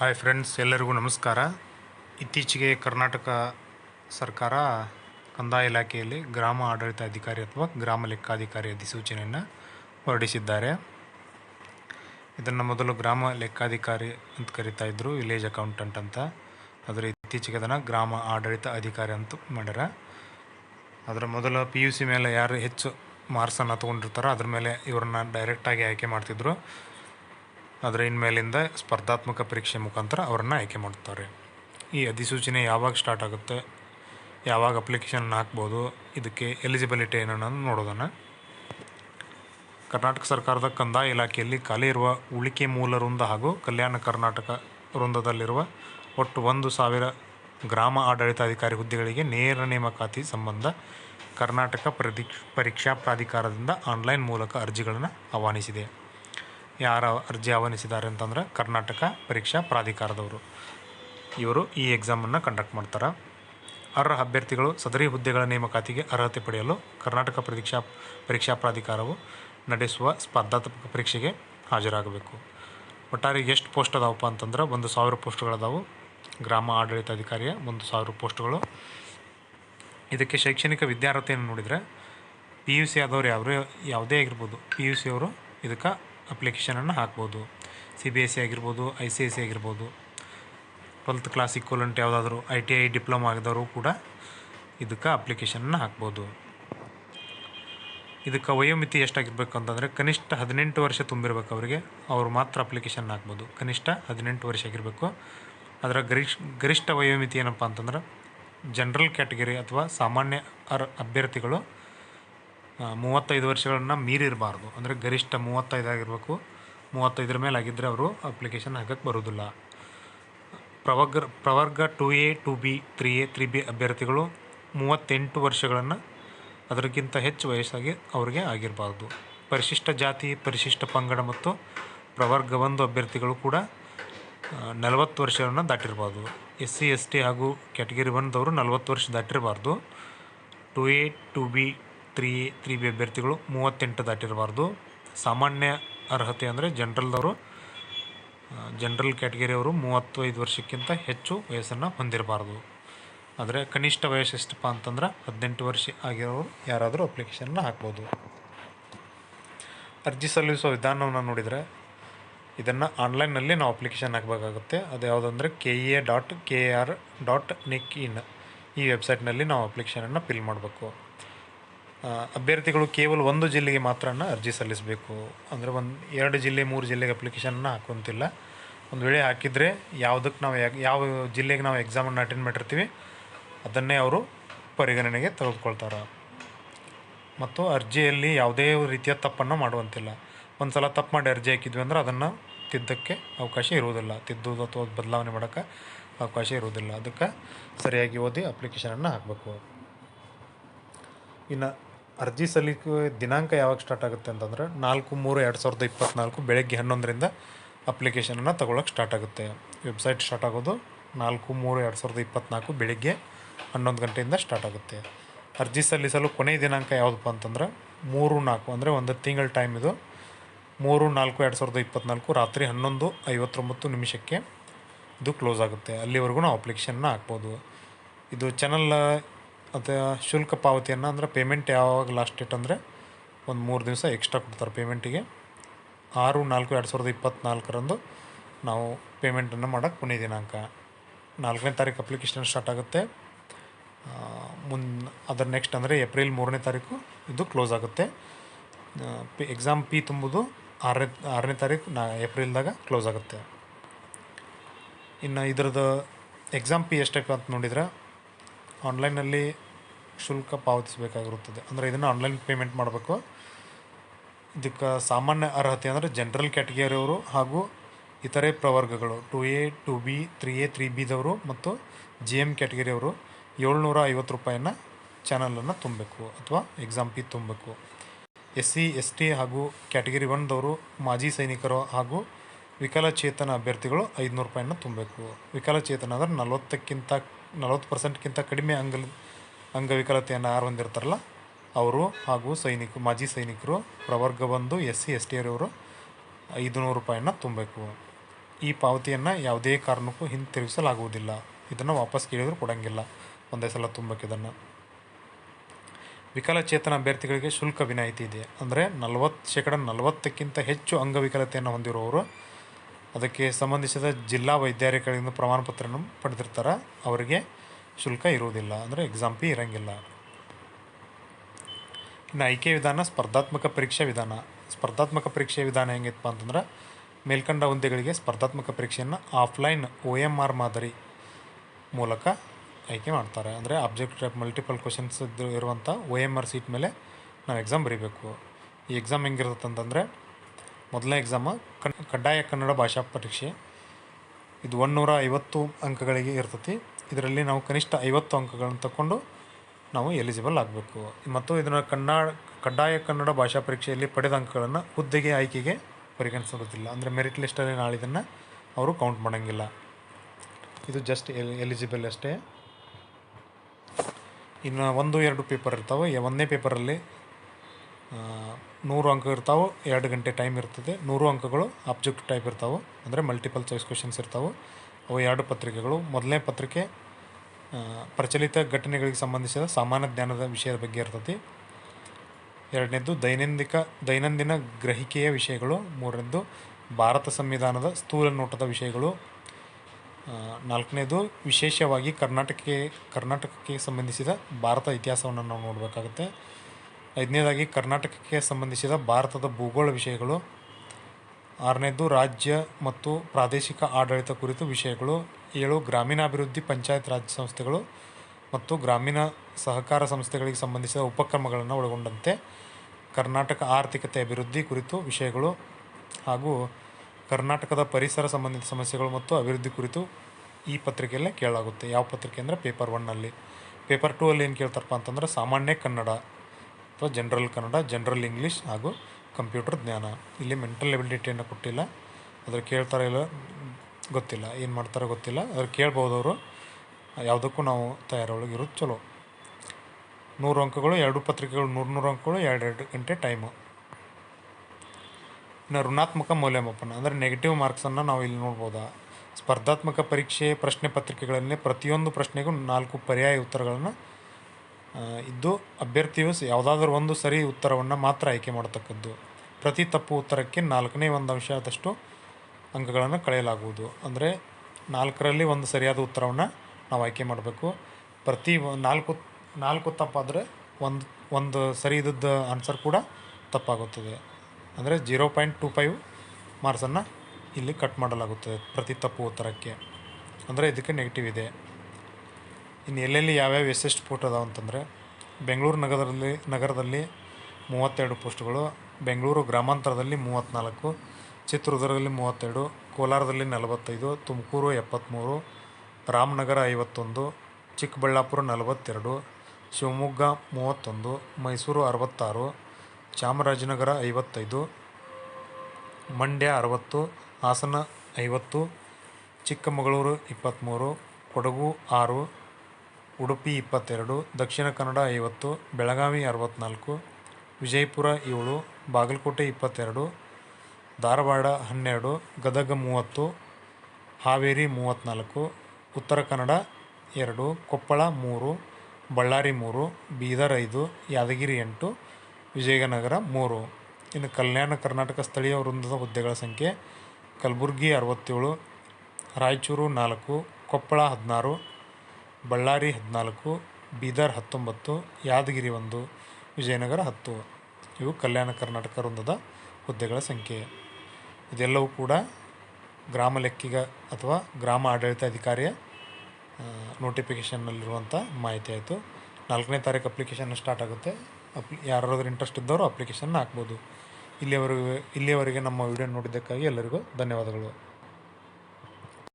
Hi friends ಎಲ್ಲರಿಗೂ ನಮಸ್ಕಾರ. ಇತ್ತೀಚೆಗೆ ಕರ್ನಾಟಕ ಸರ್ಕಾರ ಕಂದಾಯ ಇಲಾಖೆಯಲ್ಲಿ ಗ್ರಾಮ ಆಡಳಿತ ಅಧಿಕಾರಿ ಅಥವಾ ಗ್ರಾಮ ಲೆಕ್ಕಾಧಿಕಾರಿ ಅಧಿಸೂಚನೆಯನ್ನು ಹೊರಡಿಸಿದ್ದಾರೆ. ಇದನ್ನು ಮೊದಲು ಗ್ರಾಮ ಲೆಕ್ಕಾಧಿಕಾರಿ ಅಂತ ಕರಿತಾ ಇದ್ದರು ವಿಲೇಜ್ ಅಕೌಂಟೆಂಟ್ ಅಂತ. ಆದರೆ ಇತ್ತೀಚೆಗೆ ಅದನ್ನು ಗ್ರಾಮ ಆಡಳಿತ ಅಧಿಕಾರಿ ಅಂತ ಮಾಡ್ಯಾರ. ಅದರ ಮೊದಲು ಪಿ ಯು ಸಿ ಮೇಲೆ ಯಾರು ಹೆಚ್ಚು ಮಾರ್ಕ್ಸನ್ನು ತೊಗೊಂಡಿರ್ತಾರೋ ಅದ್ರ ಮೇಲೆ ಇವ್ರನ್ನ ಡೈರೆಕ್ಟಾಗಿ ಆಯ್ಕೆ ಮಾಡ್ತಿದ್ರು. ಅದರ ಇನ್ಮೇಲಿಂದ ಸ್ಪರ್ಧಾತ್ಮಕ ಪರೀಕ್ಷೆ ಮುಖಾಂತರ ಅವರನ್ನು ಆಯ್ಕೆ ಮಾಡ್ತಾರೆ. ಈ ಅಧಿಸೂಚನೆ ಯಾವಾಗ ಸ್ಟಾರ್ಟ್ ಆಗುತ್ತೆ, ಯಾವಾಗ ಅಪ್ಲಿಕೇಶನ್ ಹಾಕ್ಬೋದು, ಇದಕ್ಕೆ ಎಲಿಜಿಬಿಲಿಟಿ ಏನನ್ನ ನೋಡೋದನ್ನು. ಕರ್ನಾಟಕ ಸರ್ಕಾರದ ಕಂದಾಯ ಇಲಾಖೆಯಲ್ಲಿ ಖಾಲಿ ಇರುವ ಉಳಿಕೆ ಮೂಲ ವೃಂದ ಹಾಗೂ ಕಲ್ಯಾಣ ಕರ್ನಾಟಕ ವೃಂದದಲ್ಲಿರುವ ಒಟ್ಟು ಒಂದು ಸಾವಿರ ಗ್ರಾಮ ಆಡಳಿತಾಧಿಕಾರಿ ಹುದ್ದೆಗಳಿಗೆ ನೇರ ನೇಮಕಾತಿ ಸಂಬಂಧ ಕರ್ನಾಟಕ ಪರೀಕ್ಷ, ಪರೀಕ್ಷಾ ಪ್ರಾಧಿಕಾರದಿಂದ ಆನ್ಲೈನ್ ಮೂಲಕ ಅರ್ಜಿಗಳನ್ನು ಆಹ್ವಾನಿಸಿದೆ. ಯಾರ ಅರ್ಜಿ ಆಹ್ವಾನಿಸಿದ್ದಾರೆ ಅಂತಂದರೆ ಕರ್ನಾಟಕ ಪರೀಕ್ಷಾ ಪ್ರಾಧಿಕಾರದವರು. ಇವರು ಈ ಎಕ್ಸಾಮನ್ನು ಕಂಡಕ್ಟ್ ಮಾಡ್ತಾರೆ. ಅರ್ಹ ಅಭ್ಯರ್ಥಿಗಳು ಸದರಿ ಹುದ್ದೆಗಳ ನೇಮಕಾತಿಗೆ ಅರ್ಹತೆ ಪಡೆಯಲು ಕರ್ನಾಟಕ ಪರೀಕ್ಷಾ ಪರೀಕ್ಷಾ ಪ್ರಾಧಿಕಾರವು ನಡೆಸುವ ಸ್ಪರ್ಧಾತ್ಮಕ ಪರೀಕ್ಷೆಗೆ ಹಾಜರಾಗಬೇಕು. ಒಟ್ಟಾರೆ ಎಷ್ಟು ಪೋಸ್ಟ್ ಅದಾವಪ್ಪ ಅಂತಂದ್ರೆ ಒಂದು ಸಾವಿರ ಪೋಸ್ಟ್ಗಳದಾವು ಗ್ರಾಮ ಆಡಳಿತಾಧಿಕಾರಿಯ ಒಂದು ಸಾವಿರ ಪೋಸ್ಟ್ಗಳು ಇದಕ್ಕೆ ಶೈಕ್ಷಣಿಕ ವಿದ್ಯಾರ್ಹತೆಯನ್ನು ನೋಡಿದರೆ ಪಿ ಯು ಸಿ ಆದವ್ರು ಯಾರು ಯಾವುದೇ ಆಗಿರ್ಬೋದು, ಪಿ ಯು ಸಿ ಅವರು ಇದಕ್ಕೆ ಅಪ್ಲಿಕೇಶನನ್ನು ಹಾಕ್ಬೋದು. ಸಿ ಬಿ ಎಸ್ ಸಿ ಆಗಿರ್ಬೋದು, ಐ ಸಿ ಎಸ್ ಸಿ ಆಗಿರ್ಬೋದು, ಟ್ವೆಲ್ತ್ ಕ್ಲಾಸ್ ಇಕ್ವಲೆಂಟ್ ಯಾವುದಾದ್ರೂ ಐ ಟಿ ಐ ಡಿಪ್ಲೊಮಾ ಆಗಿದವರು ಕೂಡ ಇದಕ್ಕೆ ಅಪ್ಲಿಕೇಶನನ್ನು ಹಾಕ್ಬೋದು. ಇದಕ್ಕೆ ವಯೋಮಿತಿ ಎಷ್ಟಾಗಿರ್ಬೇಕು ಅಂತಂದರೆ ಕನಿಷ್ಠ ಹದಿನೆಂಟು ವರ್ಷ ತುಂಬಿರ್ಬೇಕು ಅವರಿಗೆ. ಅವರು ಮಾತ್ರ ಅಪ್ಲಿಕೇಶನ್ ಹಾಕ್ಬೋದು. ಕನಿಷ್ಠ ಹದಿನೆಂಟು ವರ್ಷ ಆಗಿರಬೇಕು. ಅದರ ಗರಿಷ್, ಗರಿಷ್ಠ ವಯೋಮಿತಿ ಏನಪ್ಪ ಅಂತಂದ್ರೆ ಜನರಲ್ ಕ್ಯಾಟಗರಿ ಅಥವಾ ಸಾಮಾನ್ಯ ಅರ್ ಅಭ್ಯರ್ಥಿಗಳು ಮೂವತ್ತೈದು ವರ್ಷಗಳನ್ನು ಮೀರಿರಬಾರ್ದು. ಅಂದರೆ ಗರಿಷ್ಠ ಮೂವತ್ತೈದು ಆಗಿರಬೇಕು. ಮೂವತ್ತೈದರ ಮೇಲೆ ಆಗಿದ್ದರೆ ಅವರು ಅಪ್ಲಿಕೇಶನ್ ಹಾಕಕ್ಕೆ ಬರೋದಿಲ್ಲ. ಪ್ರವರ್ಗ ಪ್ರವರ್ಗ two A two B three A three B ಅಭ್ಯರ್ಥಿಗಳು ಮೂವತ್ತೆಂಟು ವರ್ಷಗಳನ್ನು ಅದಕ್ಕಿಂತ ಹೆಚ್ಚು ವಯಸ್ಸಾಗಿ ಅವರಿಗೆ ಆಗಿರಬಾರ್ದು. ಪರಿಶಿಷ್ಟ ಜಾತಿ, ಪರಿಶಿಷ್ಟ ಪಂಗಡ ಮತ್ತು ಪ್ರವರ್ಗ ಒಂದು ಅಭ್ಯರ್ಥಿಗಳು ಕೂಡ ನಲವತ್ತು ವರ್ಷಗಳನ್ನು ದಾಟಿರಬಾರ್ದು. ಎಸ್ ಸಿ ಎಸ್ ಟಿ ಹಾಗೂ ಕ್ಯಾಟಗರಿ ಒನ್ದವರು ನಲವತ್ತು ವರ್ಷ ದಾಟಿರಬಾರ್ದು. Two A two B three three B ಅಭ್ಯರ್ಥಿಗಳು ಮೂವತ್ತೆಂಟು ದಾಟಿರಬಾರ್ದು. ಸಾಮಾನ್ಯ ಅರ್ಹತೆ ಅಂದರೆ ಜನರಲ್ದವರು ಜನರಲ್ ಕ್ಯಾಟಗರಿಯವರು ಮೂವತ್ತೈದು ವರ್ಷಕ್ಕಿಂತ ಹೆಚ್ಚು ವಯಸ್ಸನ್ನು ಹೊಂದಿರಬಾರ್ದು. ಆದರೆ ಕನಿಷ್ಠ ವಯಸ್ಸು ಎಷ್ಟಪ್ಪ ಅಂತಂದ್ರೆ ಹದಿನೆಂಟು ವರ್ಷ ಆಗಿರೋರು ಯಾರಾದರೂ ಅಪ್ಲಿಕೇಶನ್ನ ಹಾಕ್ಬೋದು. ಅರ್ಜಿ ಸಲ್ಲಿಸುವ ವಿಧಾನವನ್ನು ನೋಡಿದರೆ ಇದನ್ನು ಆನ್ಲೈನ್ನಲ್ಲಿ ನಾವು ಅಪ್ಲಿಕೇಶನ್ ಹಾಕಬೇಕಾಗುತ್ತೆ. ಅದು ಯಾವುದಂದರೆ K E A dot K R dot nic in ಈ ವೆಬ್ಸೈಟ್ನಲ್ಲಿ ನಾವು ಅಪ್ಲಿಕೇಶನನ್ನು ಫಿಲ್ ಮಾಡಬೇಕು. ಅಭ್ಯರ್ಥಿಗಳು ಕೇವಲ ಒಂದು ಜಿಲ್ಲೆಗೆ ಮಾತ್ರ ಅರ್ಜಿ ಸಲ್ಲಿಸಬೇಕು. ಅಂದರೆ ಒಂದು ಎರಡು ಜಿಲ್ಲೆ, ಮೂರು ಜಿಲ್ಲೆಗೆ ಅಪ್ಲಿಕೇಶನ್ನ ಹಾಕುವಂತಿಲ್ಲ. ಒಂದು ವೇಳೆ ಹಾಕಿದರೆ ಯಾವುದಕ್ಕೆ ನಾವು ಯಾವ ಜಿಲ್ಲೆಗೆ ನಾವು ಎಕ್ಸಾಮನ್ನು ಅಟೆಂಡ್ ಮಾಡಿರ್ತೀವಿ, ಅದನ್ನೇ ಅವರು ಪರಿಗಣನೆಗೆ ತೆಗೆದುಕೊಳ್ತಾರೆ. ಮತ್ತು ಅರ್ಜಿಯಲ್ಲಿ ಯಾವುದೇ ರೀತಿಯ ತಪ್ಪನ್ನು ಮಾಡುವಂತಿಲ್ಲ. ಒಂದು ಸಲ ತಪ್ಪು ಮಾಡಿ ಅರ್ಜಿ ಹಾಕಿದ್ವಿ ಅಂದ್ರೆ ಅದನ್ನು ತಿದ್ದಕ್ಕೆ ಅವಕಾಶ ಇರುವುದಿಲ್ಲ. ತಿದ್ದುವುದು ಅಥವಾ ಬದಲಾವಣೆ ಮಾಡೋಕ್ಕೆ ಅವಕಾಶ ಇರುವುದಿಲ್ಲ. ಅದಕ್ಕೆ ಸರಿಯಾಗಿ ಓದಿ ಅಪ್ಲಿಕೇಶನನ್ನು ಹಾಕಬೇಕು. ಇನ್ನು ಅರ್ಜಿ ಸಲ್ಲಿಕೆ ದಿನಾಂಕ ಯಾವಾಗ ಸ್ಟಾರ್ಟ್ ಆಗುತ್ತೆ ಅಂತಂದ್ರೆ ನಾಲ್ಕು ಮೂರು ಎರಡು ಸಾವಿರದ ಇಪ್ಪತ್ತ್ನಾಲ್ಕು ಬೆಳಗ್ಗೆ ಹನ್ನೊಂದರಿಂದ ಅಪ್ಲಿಕೇಶನನ್ನು ತಗೊಳಕ್ಕೆ ಸ್ಟಾರ್ಟ್ ಆಗುತ್ತೆ. ವೆಬ್ಸೈಟ್ ಸ್ಟಾರ್ಟ್ ಆಗೋದು ನಾಲ್ಕು ಮೂರು ಎರಡು ಸಾವಿರದ ಇಪ್ಪತ್ತ್ನಾಲ್ಕು ಬೆಳಿಗ್ಗೆ ಹನ್ನೊಂದು ಗಂಟೆಯಿಂದ ಸ್ಟಾರ್ಟ್ ಆಗುತ್ತೆ. ಅರ್ಜಿ ಸಲ್ಲಿಸಲು ಕೊನೆಯ ದಿನಾಂಕ ಯಾವುದಪ್ಪ ಅಂತಂದ್ರೆ ಮೂರು ನಾಲ್ಕು ಅಂದರೆ ಒಂದು ತಿಂಗಳ ಟೈಮ್ ಇದು. ಮೂರು ನಾಲ್ಕು ಎರಡು ಸಾವಿರದ ಇಪ್ಪತ್ತ್ನಾಲ್ಕು ರಾತ್ರಿ ಹನ್ನೊಂದು ಐವತ್ತೊಂಬತ್ತು ನಿಮಿಷಕ್ಕೆ ಇದು ಕ್ಲೋಸ್ ಆಗುತ್ತೆ. ಅಲ್ಲಿವರೆಗೂ ನಾವು ಅಪ್ಲಿಕೇಶನ್ನ ಹಾಕ್ಬೋದು. ಇದು ಚಾನಲ್ ಅಥವಾ ಶುಲ್ಕ ಪಾವತಿಯನ್ನು ಅಂದರೆ ಪೇಮೆಂಟ್ ಯಾವಾಗ ಲಾಸ್ಟ್ ಡೇಟ್ ಅಂದರೆ ಒಂದು ಮೂರು ದಿವಸ ಎಕ್ಸ್ಟ್ರಾ ಕೊಡ್ತಾರೆ ಪೇಮೆಂಟಿಗೆ ಆರು, ನಾಲ್ಕು, ಎರಡು ಸಾವಿರದ ಇಪ್ಪತ್ತ್ನಾಲ್ಕರಂದು ನಾವು ಪೇಮೆಂಟನ್ನು ಮಾಡೋಕ್ಕೆ ಕೊನೆ ದಿನಾಂಕ. ನಾಲ್ಕನೇ ತಾರೀಕು ಅಪ್ಲಿಕೇಶನ್ ಸ್ಟಾರ್ಟ್ ಆಗುತ್ತೆ. ಮುನ್, ಅದರ ನೆಕ್ಸ್ಟ್ ಅಂದರೆ ಏಪ್ರಿಲ್ ಮೂರನೇ ತಾರೀಕು ಇದು ಕ್ಲೋಸ್ ಆಗುತ್ತೆ. ಪಿ ಎಕ್ಸಾಮ್ ಪಿ ತುಂಬೋದು ಆರನೇ ಆರನೇ ತಾರೀಕು ನಾ, ಏಪ್ರಿಲ್ದಾಗ ಕ್ಲೋಸ್ ಆಗುತ್ತೆ. ಇನ್ನು ಇದ್ರದ್ದು ಎಕ್ಸಾಮ್ ಪಿ ಎಷ್ಟಕ್ಕೆ ಅಂತ ನೋಡಿದ್ರೆ ಆನ್ಲೈನಲ್ಲಿ ಶುಲ್ಕ ಪಾವತಿಸಬೇಕಾಗಿರುತ್ತದೆ. ಅಂದರೆ ಇದನ್ನು ಆನ್ಲೈನ್ ಪೇಮೆಂಟ್ ಮಾಡಬೇಕು. ಇದಕ್ಕೆ ಸಾಮಾನ್ಯ ಅರ್ಹತೆ ಅಂದರೆ ಜನರಲ್ ಕ್ಯಾಟಗರಿಯವರು ಹಾಗೂ ಇತರೆ ಪ್ರವರ್ಗಗಳು two A two B three A three ಬಿದವರು ಮತ್ತು ಜಿ ಎಂ ಕ್ಯಾಟಗರಿಯವರು ಏಳ್ನೂರ ಐವತ್ತು ರೂಪಾಯಿನ ಚಾನಲನ್ನು ತುಂಬಬೇಕು ಅಥವಾ ಎಕ್ಸಾಮ್ ಫೀ ತುಂಬಬೇಕು. ಎಸ್ ಸಿ ಎಸ್ ಟಿ ಹಾಗೂ ಕ್ಯಾಟಗರಿ ಒನ್ದವರು ಮಾಜಿ ಸೈನಿಕರು ಹಾಗೂ ವಿಕಲಚೇತನ ಅಭ್ಯರ್ಥಿಗಳು ಐದುನೂರು ರೂಪಾಯಿನ ತುಂಬಬೇಕು. ವಿಕಲಚೇತನ ಅಂದರೆ ನಲವತ್ತಕ್ಕಿಂತ, ನಲವತ್ತು ಪರ್ಸೆಂಟ್ಗಿಂತ ಕಡಿಮೆ ಅಂಗ ಅಂಗವಿಕಲತೆಯನ್ನು ಯಾರು ಹೊಂದಿರ್ತಾರಲ್ಲ, ಅವರು ಹಾಗೂ ಸೈನಿಕ ಮಾಜಿ ಸೈನಿಕರು, ಪ್ರವರ್ಗ ಬಂದು ಎಸ್ ಸಿ, ಎಸ್ ಟಿ ಅವರವರು ಐದುನೂರು ರೂಪಾಯಿನ ತುಂಬಬೇಕು. ಈ ಪಾವತಿಯನ್ನು ಯಾವುದೇ ಕಾರಣಕ್ಕೂ ಹಿಂತಿರುಗಿಸಲಾಗುವುದಿಲ್ಲ. ಇದನ್ನು ವಾಪಸ್ ಕೇಳಿದರೂ ಕೊಡೋಂಗಿಲ್ಲ. ಒಂದೇ ಸಲ ತುಂಬಕ್ಕಿದನ್ನು ವಿಕಲಚೇತನ ಅಭ್ಯರ್ಥಿಗಳಿಗೆ ಶುಲ್ಕ ವಿನಾಯಿತಿ ಇದೆ. ಅಂದರೆ ನಲವತ್ತು ಶೇಕಡ ನಲವತ್ತಕ್ಕಿಂತ ಹೆಚ್ಚು ಅಂಗವಿಕಲತೆಯನ್ನು ಹೊಂದಿರುವವರು ಅದಕ್ಕೆ ಸಂಬಂಧಿಸಿದ ಜಿಲ್ಲಾ ವೈದ್ಯಾಧಿಕಾರಿಗಳಿಂದ ಪ್ರಮಾಣ ಪತ್ರವನ್ನು ಪಡೆದಿರ್ತಾರೆ. ಅವರಿಗೆ ಶುಲ್ಕ ಇರುವುದಿಲ್ಲ, ಅಂದರೆ ಎಕ್ಸಾಮ್ ಪಿ ಇರೋಂಗಿಲ್ಲ. ಇನ್ನು ಆಯ್ಕೆ ವಿಧಾನ, ಸ್ಪರ್ಧಾತ್ಮಕ ಪರೀಕ್ಷಾ ವಿಧಾನ. ಸ್ಪರ್ಧಾತ್ಮಕ ಪರೀಕ್ಷೆ ವಿಧಾನ ಹೆಂಗಿತ್ತಪ್ಪ ಅಂತಂದ್ರೆ, ಮೇಲ್ಕಂಡ ಹುದ್ದೆಗಳಿಗೆ ಸ್ಪರ್ಧಾತ್ಮಕ ಪರೀಕ್ಷೆಯನ್ನು ಆಫ್ಲೈನ್ ಒ ಎಂ ಆರ್ ಮಾದರಿ ಮೂಲಕ ಆಯ್ಕೆ ಮಾಡ್ತಾರೆ. ಅಂದರೆ ಆಬ್ಜೆಕ್ಟ್ ಟೈಪ್ ಮಲ್ಟಿಪಲ್ ಕ್ವಶನ್ಸ್ ಇರುವಂಥ ಒ ಎಂ ಆರ್ ಸೀಟ್ ಮೇಲೆ ನಾವು ಎಕ್ಸಾಮ್ ಬರೀಬೇಕು. ಈ ಎಕ್ಸಾಮ್ ಹೆಂಗಿರುತ್ತೆ ಅಂತಂದರೆ ಮೊದಲನೇ ಎಕ್ಸಾಮ ಕಡ್ಡಾಯ ಕನ್ನಡ ಭಾಷಾ ಪರೀಕ್ಷೆ. ಇದು ಒಂದುನೂರ ಐವತ್ತು ಅಂಕಗಳಿಗೆ ಇರ್ತತಿ. ಇದರಲ್ಲಿ ನಾವು ಕನಿಷ್ಠ ಐವತ್ತು ಅಂಕಗಳನ್ನು ತಗೊಂಡು ನಾವು ಎಲಿಜಿಬಲ್ ಆಗಬೇಕು. ಮತ್ತು ಇದನ್ನು ಕನ್ನಡ, ಕಡ್ಡಾಯ ಕನ್ನಡ ಭಾಷಾ ಪರೀಕ್ಷೆಯಲ್ಲಿ ಪಡೆದ ಅಂಕಗಳನ್ನು ಹುದ್ದೆಗೆ, ಆಯ್ಕೆಗೆ ಪರಿಗಣಿಸೋದಿಲ್ಲ. ಅಂದರೆ ಮೆರಿಟ್ ಲಿಸ್ಟಲ್ಲಿ ನಾಳೆ ಇದನ್ನು ಅವರು ಕೌಂಟ್ ಮಾಡೋಂಗಿಲ್ಲ. ಇದು ಜಸ್ಟ್ ಎಲ್ ಎಲಿಜಿಬಲ್ ಅಷ್ಟೇ. ಇನ್ನು ಒಂದು, ಎರಡು ಪೇಪರ್ ಇರ್ತಾವೆ. ಒಂದನೇ ಪೇಪರಲ್ಲಿ ನೂರು ಅಂಕ ಇರ್ತಾವೆ, ಎರಡು ಗಂಟೆ ಟೈಮ್ ಇರ್ತದೆ. ನೂರು ಅಂಕಗಳು ಆಬ್ಜೆಕ್ಟ್ ಟೈಪ್ ಇರ್ತಾವೆ, ಅಂದರೆ ಮಲ್ಟಿಪಲ್ ಚಾಯ್ಸ್ ಕ್ವೆಶನ್ಸ್ ಇರ್ತಾವೆ, ಅವು ಎರಡು ಪತ್ರಿಕೆಗಳು. ಮೊದಲನೇ ಪತ್ರಿಕೆ ಪ್ರಚಲಿತ ಘಟನೆಗಳಿಗೆ ಸಂಬಂಧಿಸಿದ ಸಾಮಾನ್ಯ ಜ್ಞಾನದ ವಿಷಯದ ಬಗ್ಗೆ ಇರ್ತೈತಿ ಎರಡನೇದು ದೈನಂದಿಕ, ದೈನಂದಿನ ಗ್ರಹಿಕೆಯ ವಿಷಯಗಳು. ಮೂರನೇದು ಭಾರತ ಸಂವಿಧಾನದ ಸ್ಥೂಲ ನೋಟದ ವಿಷಯಗಳು. ನಾಲ್ಕನೇದು, ವಿಶೇಷವಾಗಿ ಕರ್ನಾಟಕಕ್ಕೆ ಕರ್ನಾಟಕಕ್ಕೆ ಸಂಬಂಧಿಸಿದ ಭಾರತ ಇತಿಹಾಸವನ್ನು ನಾವು ನೋಡಬೇಕಾಗುತ್ತೆ. ಐದನೇದಾಗಿ ಕರ್ನಾಟಕಕ್ಕೆ ಸಂಬಂಧಿಸಿದ ಭಾರತದ ಭೂಗೋಳ ವಿಷಯಗಳು. ಆರನೇದು ರಾಜ್ಯ ಮತ್ತು ಪ್ರಾದೇಶಿಕ ಆಡಳಿತ ಕುರಿತು ವಿಷಯಗಳು. ಏಳು ಗ್ರಾಮೀಣಾಭಿವೃದ್ಧಿ ಪಂಚಾಯತ್ ರಾಜ್ ಸಂಸ್ಥೆಗಳು ಮತ್ತು ಗ್ರಾಮೀಣ ಸಹಕಾರ ಸಂಸ್ಥೆಗಳಿಗೆ ಸಂಬಂಧಿಸಿದ ಉಪಕ್ರಮಗಳನ್ನು ಒಳಗೊಂಡಂತೆ ಕರ್ನಾಟಕ ಆರ್ಥಿಕತೆ ಅಭಿವೃದ್ಧಿ ಕುರಿತು ವಿಷಯಗಳು ಹಾಗೂ ಕರ್ನಾಟಕದ ಪರಿಸರ ಸಂಬಂಧಿತ ಸಮಸ್ಯೆಗಳು ಮತ್ತು ಅಭಿವೃದ್ಧಿ ಕುರಿತು ಈ ಪತ್ರಿಕೆಯಲ್ಲೇ ಕೇಳಲಾಗುತ್ತೆ. ಯಾವ ಪತ್ರಿಕೆ ಅಂದರೆ ಪೇಪರ್ ಒನ್ನಲ್ಲಿ ಪೇಪರ್ ಟೂ ಅಲ್ಲಿ ಏನು ಕೇಳ್ತಾರಪ್ಪ ಅಂತಂದ್ರೆ ಸಾಮಾನ್ಯ ಕನ್ನಡ. ಅಥವಾ ಜನರಲ್ ಕನ್ನಡ ಜನರಲ್ ಇಂಗ್ಲೀಷ್ ಹಾಗೂ ಕಂಪ್ಯೂಟರ್ ಜ್ಞಾನ. ಇಲ್ಲಿ ಮೆಂಟಲ್ ಎಬಿಲಿಟಿಯನ್ನು ಕೊಟ್ಟಿಲ್ಲ. ಅದ್ರ ಕೇಳ್ತಾರೆ ಇಲ್ಲ ಗೊತ್ತಿಲ್ಲ. ಏನು ಮಾಡ್ತಾರೋ ಗೊತ್ತಿಲ್ಲ. ಅದ್ರ ಕೇಳ್ಬೋದು ಅವರು. ಯಾವುದಕ್ಕೂ ನಾವು ತಯಾರೊಳಗೆ ಇರೋದು ಚಲೋ. ನೂರು ಅಂಕಗಳು, ಎರಡು ಪತ್ರಿಕೆಗಳು ನೂರು ನೂರು ಅಂಕಗಳು, ಎರಡೆರಡು ಗಂಟೆ ಟೈಮು ಇನ್ನು ಋಣಾತ್ಮಕ ಮೌಲ್ಯಮಾಪನ. ಅಂದರೆ ನೆಗೆಟಿವ್ ಮಾರ್ಕ್ಸನ್ನು ನಾವು ಇಲ್ಲಿ ನೋಡ್ಬೋದಾ? ಸ್ಪರ್ಧಾತ್ಮಕ ಪರೀಕ್ಷೆ, ಪ್ರಶ್ನೆ ಪತ್ರಿಕೆಗಳಲ್ಲಿ ಪ್ರತಿಯೊಂದು ಪ್ರಶ್ನೆಗೂ ನಾಲ್ಕು ಪರ್ಯಾಯ ಉತ್ತರಗಳನ್ನು ಇದ್ದು ಅಭ್ಯರ್ಥಿಯು ಯಾವುದಾದ್ರೂ ಒಂದು ಸರಿ ಉತ್ತರವನ್ನು ಮಾತ್ರ ಆಯ್ಕೆ ಮಾಡತಕ್ಕದ್ದು. ಪ್ರತಿ ತಪ್ಪು ಉತ್ತರಕ್ಕೆ ನಾಲ್ಕನೇ ಒಂದು ಅಂಶದಷ್ಟು ಅಂಕಗಳನ್ನು ಕಳೆಯಲಾಗುವುದು. ಅಂದರೆ ನಾಲ್ಕರಲ್ಲಿ ಒಂದು ಸರಿಯಾದ ಉತ್ತರವನ್ನು ನಾವು ಆಯ್ಕೆ ಮಾಡಬೇಕು. ಪ್ರತಿ ನಾಲ್ಕು ನಾಲ್ಕು ತಪ್ಪಾದರೆ ಒಂದು ಒಂದು ಸರಿ ಇದ್ದದ್ದು ಆನ್ಸರ್ ಕೂಡ ತಪ್ಪಾಗುತ್ತದೆ. ಅಂದರೆ ಜೀರೋ ಪಾಯಿಂಟ್ ಟು ಫೈವ್ ಮಾರ್ಕ್ಸನ್ನು ಇಲ್ಲಿ ಕಟ್ ಮಾಡಲಾಗುತ್ತದೆ ಪ್ರತಿ ತಪ್ಪು ಉತ್ತರಕ್ಕೆ. ಅಂದರೆ ಇದಕ್ಕೆ ನೆಗೆಟಿವ್ ಇದೆ. ಇನ್ನು ಎಲ್ಲೆಲ್ಲಿ ಯಾವ್ಯಾವ ಎಷ್ಟೆಷ್ಟು ಪೋಸ್ಟ್ ಅದಾವೆ ಅಂತಂದರೆ, ಬೆಂಗಳೂರು ನಗರದಲ್ಲಿ ನಗರದಲ್ಲಿ ಮೂವತ್ತೆರಡು ಪೋಸ್ಟ್ಗಳು, ಬೆಂಗಳೂರು ಗ್ರಾಮಾಂತರದಲ್ಲಿ ಮೂವತ್ತ್ನಾಲ್ಕು ಚಿತ್ರದುರ್ಗದಲ್ಲಿ ಮೂವತ್ತೆರಡು, ಕೋಲಾರದಲ್ಲಿ ನಲವತ್ತೈದು, ತುಮಕೂರು ಎಪ್ಪತ್ತ್ಮೂರು ರಾಮನಗರ ಐವತ್ತೊಂದು, ಚಿಕ್ಕಬಳ್ಳಾಪುರ ನಲವತ್ತೆರಡು, ಶಿವಮೊಗ್ಗ ಮೂವತ್ತೊಂದು, ಮೈಸೂರು ಅರವತ್ತಾರು, ಚಾಮರಾಜನಗರ ಐವತ್ತೈದು, ಮಂಡ್ಯ ಅರವತ್ತು, ಹಾಸನ ಐವತ್ತು, ಚಿಕ್ಕಮಗಳೂರು ಇಪ್ಪತ್ತ್ಮೂರು ಕೊಡಗು ಆರು ಉಡುಪಿ ಇಪ್ಪತ್ತೆರಡು, ದಕ್ಷಿಣ ಕನ್ನಡ ಐವತ್ತು, ಬೆಳಗಾವಿ ಅರವತ್ತ್ನಾಲ್ಕು ವಿಜಯಪುರ ಏಳು, ಬಾಗಲಕೋಟೆ ಇಪ್ಪತ್ತೆರಡು, ಧಾರವಾಡ ಹನ್ನೆರಡು, ಗದಗ ಮೂವತ್ತು, ಹಾವೇರಿ ಮೂವತ್ತ್ನಾಲ್ಕು ಉತ್ತರ ಕನ್ನಡ ಎರಡು, ಕೊಪ್ಪಳ ಮೂರು, ಬಳ್ಳಾರಿ ಮೂರು, ಬೀದರ್ ಐದು, ಯಾದಗಿರಿ ಎಂಟು, ವಿಜಯನಗರ ಮೂರು. ಇನ್ನು ಕಲ್ಯಾಣ ಕರ್ನಾಟಕ ಸ್ಥಳೀಯ ವೃಂದದ ಹುದ್ದೆಗಳ ಸಂಖ್ಯೆ ಕಲಬುರಗಿ ಅರವತ್ತೇಳು, ರಾಯಚೂರು ನಾಲ್ಕು, ಕೊಪ್ಪಳ ಹದಿನಾರು ಬಳ್ಳಾರಿ ಹದಿನಾಲ್ಕು, ಬೀದರ್ ಹತ್ತೊಂಬತ್ತು, ಯಾದಗಿರಿ ಒಂದು, ವಿಜಯನಗರ ಹತ್ತು. ಇವು ಕಲ್ಯಾಣ ಕರ್ನಾಟಕ ವೃಂದದ ಹುದ್ದೆಗಳ ಸಂಖ್ಯೆ. ಇದೆಲ್ಲವೂ ಕೂಡ ಗ್ರಾಮ ಲೆಕ್ಕಿಗ ಅಥವಾ ಗ್ರಾಮ ಆಡಳಿತ ಅಧಿಕಾರಿಯ ನೋಟಿಫಿಕೇಷನ್ನಲ್ಲಿರುವಂಥ ಮಾಹಿತಿ ಆಯಿತು. ನಾಲ್ಕನೇ ತಾರೀಕು ಅಪ್ಲಿಕೇಶನ್ ಸ್ಟಾರ್ಟ್ ಆಗುತ್ತೆ. ಅಪ್ಲಿ ಯಾರಾದ್ರೂ ಇಂಟ್ರೆಸ್ಟ್ ಇದ್ದವರು ಅಪ್ಲಿಕೇಶನ್ ಹಾಕ್ಬೋದು. ಇಲ್ಲಿಯವರೆಗೆ ಇಲ್ಲಿಯವರೆಗೆ ನಮ್ಮ ವಿಡಿಯೋ ನೋಡಿದ್ದಕ್ಕಾಗಿ ಎಲ್ಲರಿಗೂ ಧನ್ಯವಾದಗಳು.